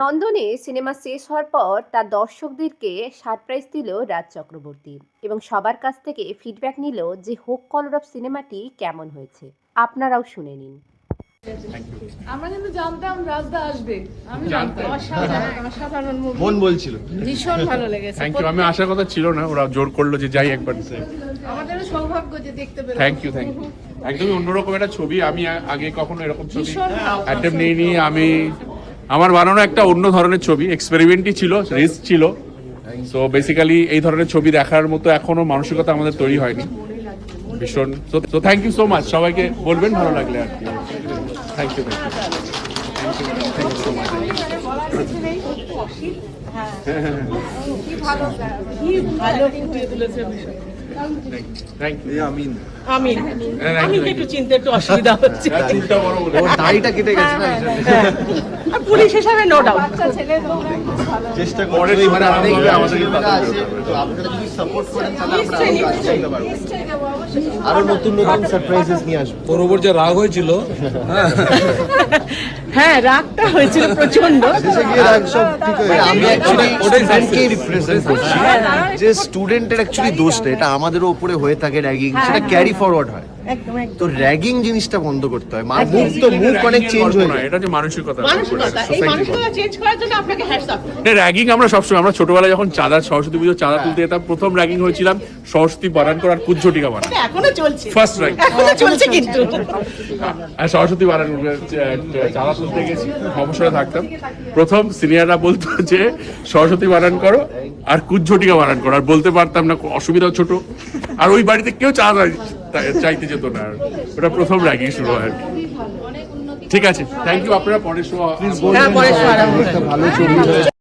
লন্ডনে সিনেমা শেষ হওয়ার পর তার দর্শকদেরকে সারপ্রাইজ দিল রাজ চক্রবর্তী এবং সবার কাছ থেকে ফিডব্যাক নিল যে হোক কলরব সিনেমাটি কেমন হয়েছে। আপনারাও শুনে নিন। আমরা কিন্তু জানতাম রাজদা আসবে। আমি জানতাম। অসাধারণ অসাধারণ মন বলছিল। ভীষণ ভালো লেগেছে। থ্যাংক ইউ আমি আসার কথা ছিল না ওরা জোর করল যে যাই একবার। আমাদেরও সৌভাগ্য যে দেখতে পেলাম। থ্যাংক ইউ থ্যাংক ইউ একদমই অন্যরকম একটা ছবি আমি আগে কখনো এরকম ছবি। অ্যাটেম্প নিইনি আমি আমার বানানো একটা অন্য ধরনের ছবি এক্সপেরিমেন্টই ছিল রিস্ক ছিল। সো বেসিক্যালি এই ধরনের ছবি দেখার মতো এখনও মানসিকতা আমাদের তৈরি হয়নি। ভীষণ। তো থ্যাংক ইউ সো মাচ সবাইকে বলবেন ভালো লাগলে আর কি। থ্যাংক ইউ থ্যাংক ইউ ভালো তুলেছে আমিন। একটু চিনতে একটু অসুবিধা হচ্ছে। ওর দাড়িটা কেটে গেছে না? হ্যাঁ। আর পুলিশ হিসাবে নো ডাউট চেষ্টা করে মানে অনেক আমাদের ছেলেমেয়েরা তাড়াতাড়ি আছে করতে তো আপনারা যদি সাপোর্ট করেন তাহলে আমরা নিশ্চয়ই, আরও নতুন নতুন সারপ্রাইজেস নিয়ে আসব। ওর উপর যে রাগ হয়েছিল? হ্যাঁ রাগটা হয়েছিল প্রচণ্ড রাগ সব ঠিক হয়ে আমি অ্যাকচুয়ালি রিপ্রেজেন্ট করছি। যে স্টুডেন্টের অ্যাকচুয়ালি দোষটা এটা আমাদেরও উপরে হয়ে থাকে র্যাগিং সেটা ক্যারি ফরওয়ার্ড হয়। একদম তো র্যাগিং জিনিসটা বন্ধ করতে হয়। মা- মুখ তো মুখ অনেক চেঞ্জ হয়ে যায়। এটা যে মানসিকতা মানসিকতা এই মানসিকতা চেঞ্জ করার জন্য আপনাকে হ্যাটস আপ র্যাগিং আমরা সবসময় আমরা ছোটবেলায় যখন চাঁদা সরস্বতী পুজো চাঁদা তুলতে যেতাম প্রথম র্যাগিং হয়েছিলাম সরস্বতী বারান করার কুজ্ঝটিকা বানান এখনও চলছে। ফার্স্ট র্যাঙ্ক এখনও চলছে কিন্তু। আর সরস্বতী বারান চাঁদা তুলতে গেছি অবসরে থাকতাম। প্রথম সিনিয়ররা বলতো যে সরস্বতী বানান করো আর কুজ্ঝটিকা বানান করো। আর বলতে পারতাম না অসুবিধা ছোট। আর ওই বাড়িতে কেউ চাঁদা চাইতে যেত না আর ওটা প্রথম র্যাগিং শুরু হয় আর কি। ঠিক আছে থ্যাংক ইউ আপনারা পরে শো হ্যাঁ একটা ভালো